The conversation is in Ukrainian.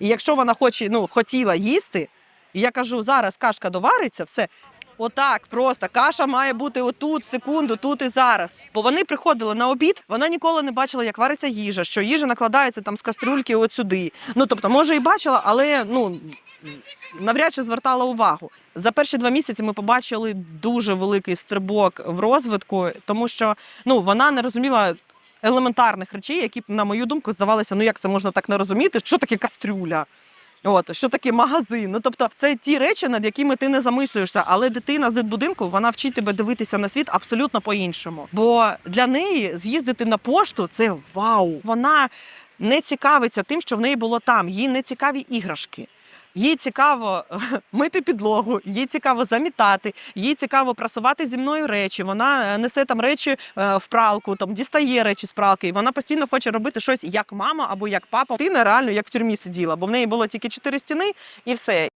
І якщо вона хоче, ну, хотіла їсти, і я кажу, зараз кашка довариться, все. Отак, просто каша має бути отут, секунду, тут і зараз. Бо вони приходили на обід, вона ніколи не бачила, як вариться їжа, що їжа накладається там з кастрюльки от сюди. Ну тобто, може, і бачила, але ну навряд чи звертала увагу. За перші два місяці ми побачили дуже великий стрибок в розвитку, тому що ну вона не розуміла. Елементарних речей, які на мою думку, здавалися, ну як це можна так не розуміти, що таке кастрюля, От що таке магазин? Ну тобто, це ті речі, над якими ти не замислюєшся, але дитина з дитбудинку вона вчить тебе дивитися на світ абсолютно по-іншому. Бо для неї з'їздити на пошту це вау. Вона не цікавиться тим, що в неї було там. Їй не цікаві іграшки. Їй цікаво мити підлогу, їй цікаво замітати, їй цікаво прасувати зі мною речі. Вона е, несе там речі е, в пралку, там дістає речі з пралки, і вона постійно хоче робити щось як мама або як папа. Ти нереально як в тюрмі сиділа, бо в неї було тільки чотири стіни і все.